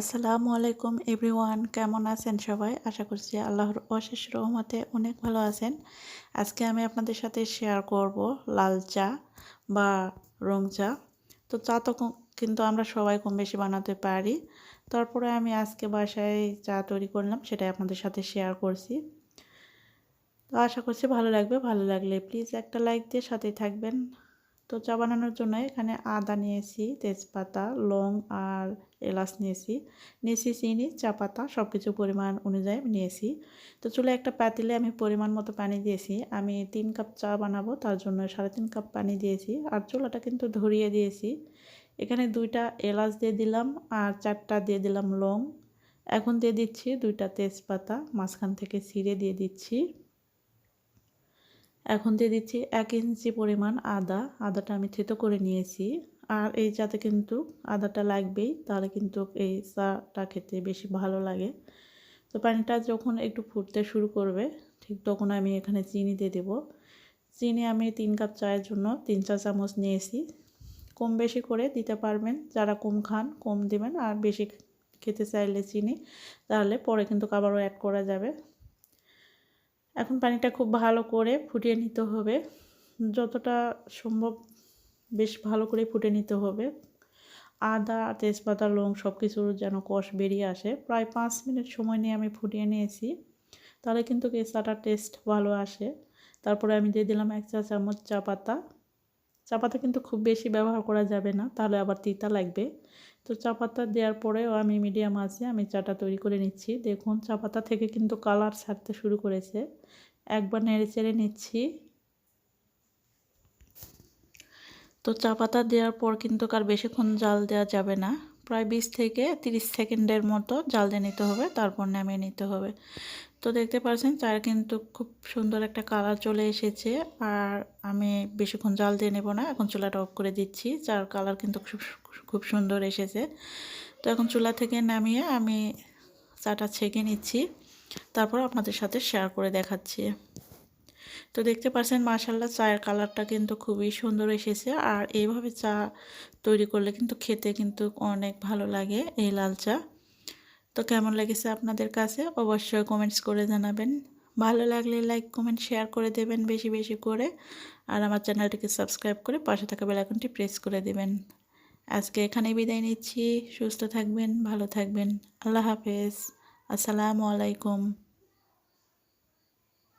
আসসালামু আলাইকুম এভরিওয়ান, কেমন আছেন সবাই? আশা করছি আল্লাহর অশেষ রহমতে অনেক ভালো আছেন। আজকে আমি আপনাদের সাথে শেয়ার করব লাল চা বা রং চা। তো চা তো কিন্তু আমরা সবাই কম বেশি বানাতে পারি। তারপরে আমি আজকে বাসায় চা তৈরি করলাম, সেটাই আপনাদের সাথে শেয়ার করছি। তো আশা করছি ভালো লাগবে। ভালো লাগলে প্লিজ একটা লাইক দিয়ে সাথেই থাকবেন। তো চা বানানোর জন্য এখানে আদা নিয়েছি, তেজপাতা, লং আর এলাচ নিয়েছি। নিয়েছি চিনি, চা পাতা সব কিছু পরিমাণ অনুযায়ী নিয়েছি। তো চুলে একটা পাতিলে আমি পরিমাণ মতো পানি দিয়েছি। আমি তিন কাপ চা বানাবো, তার জন্য সাড়ে তিন কাপ পানি দিয়েছি। আর চুলাটা কিন্তু ধরিয়ে দিয়েছি। এখানে দুইটা এলাচ দিয়ে দিলাম আর চারটা দিয়ে দিলাম লং। এখন দিয়ে দিচ্ছি দুইটা তেজপাতা, মাঝখান থেকে ছিঁড়ে দিয়ে দিচ্ছি। এখন দিয়ে দিচ্ছি এক ইঞ্চি পরিমাণ আদা। আদাটা আমি থেতো করে নিয়েছি। আর এই চাতে কিন্তু আদাটা লাগবেই, তাহলে কিন্তু এই চাটা খেতে বেশি ভালো লাগে। তো পানিটা যখন একটু ফুটতে শুরু করবে, ঠিক তখন আমি এখানে চিনি দিয়ে দেবো। চিনি আমি তিন কাপ চায়ের জন্য তিন চা চামচ নিয়েছি। কম বেশি করে দিতে পারবেন, যারা কম খান কম দেবেন। আর বেশি খেতে চাইলে চিনি, তাহলে পরে কিন্তু আবারও অ্যাড করা যাবে। এখন পানিটা খুব ভালো করে ফুটিয়ে নিতে হবে। যতটা সম্ভব বেশ ভালো করে ফুটে নিতে হবে। আদা, তেজপাতা, লং সব কিছুর যেন কষ বেরিয়ে আসে। প্রায় পাঁচ মিনিট সময় নিয়ে আমি ফুটিয়ে নিয়েছি। তাহলে কিন্তু কেসাটার টেস্ট ভালো আসে। তারপরে আমি দিয়ে দিলাম এক চা চামচ চা পাতা। চা পাতা কিন্তু খুব বেশি ব্যবহার করা যাবে না, তাহলে আবার তিতা লাগবে। তো চা পাতা দেওয়ার পরেও আমি মিডিয়াম আছে, আমি চাটা তৈরি করে নিচ্ছি। দেখুন চা পাতা থেকে কিন্তু কালার ছাড়তে শুরু করেছে। একবার নেড়ে চেড়ে নিচ্ছি। তো চা পাতা দেওয়ার পর কিন্তু আর বেশিক্ষণ জাল দেওয়া যাবে না। প্রায় বিশ থেকে তিরিশ সেকেন্ডের মতো জাল দিয়ে নিতে হবে, তারপর নামিয়ে নিতে হবে। তো দেখতে পাচ্ছেন চায়ের কিন্তু খুব সুন্দর একটা কালার চলে এসেছে। আর আমি বেশিক্ষণ জাল দিয়ে নেব না, এখন চুলাটা অফ করে দিচ্ছি। চার কালার কিন্তু খুব খুব সুন্দর এসেছে। তো এখন চুলা থেকে নামিয়ে আমি চাটা ছেঁকে নিচ্ছি। তারপর আপনাদের সাথে শেয়ার করে দেখাচ্ছি। তো দেখতে পাচ্ছেন মাসাল্লা চায়ের কালারটা কিন্তু খুবই সুন্দর এসেছে। আর এইভাবে চা তৈরি করলে কিন্তু খেতে কিন্তু অনেক ভালো লাগে এই লাল চা। তো কেমন লেগেছে আপনাদের কাছে? অবশ্যই কমেন্টস করে জানাবেন। ভালো লাগলে লাইক, কমেন্ট, শেয়ার করে দেবেন বেশি বেশি করে। আর আমার চ্যানেলটিকে সাবস্ক্রাইব করে পাশে থাকা বেলাইকনটি প্রেস করে দেবেন। আজকে এখানেই বিদায় নিচ্ছি। সুস্থ থাকবেন, ভালো থাকবেন। আল্লাহ হাফেজ। আসসালামু আলাইকুম।